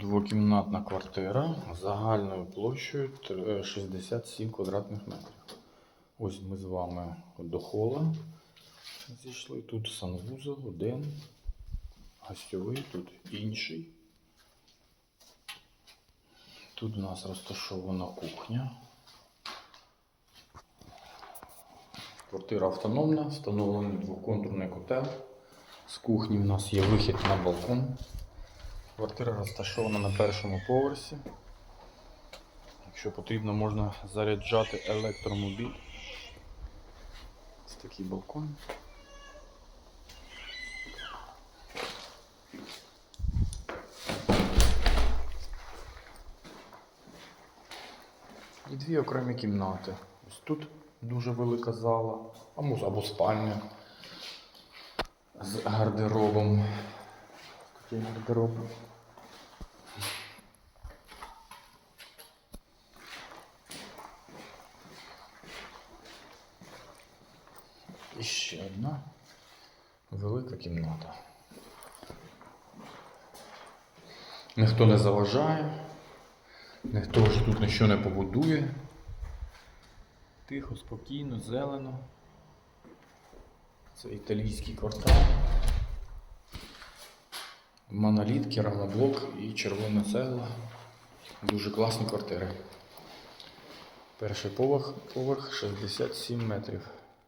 Двокімнатна квартира загальною площею е, 67 квадратних метрів. Ось ми з вами до хола зійшли. Тут санвузол один, гостьовий, тут інший. Тут у нас розташована кухня. Квартира автономна, встановлений двоконтурний котел. З кухні у нас є вихід на балкон. Квартира розташована на першому поверсі. Якщо потрібно, можна заряджати електромобіль. Ось такий балкон. І дві окремі кімнати. Ось тут дуже велика зала, а може або спальня з гардеробом. Такий гардероб. І одна велика кімната. Ніхто не заважає, ніхто ж тут нічого не побудує. Тихо, спокійно, зелено. Це італійський квартал. Моноліт, керамоблок і червона цегла. Дуже класні квартири. Перший поверх, поверх 67 метрів.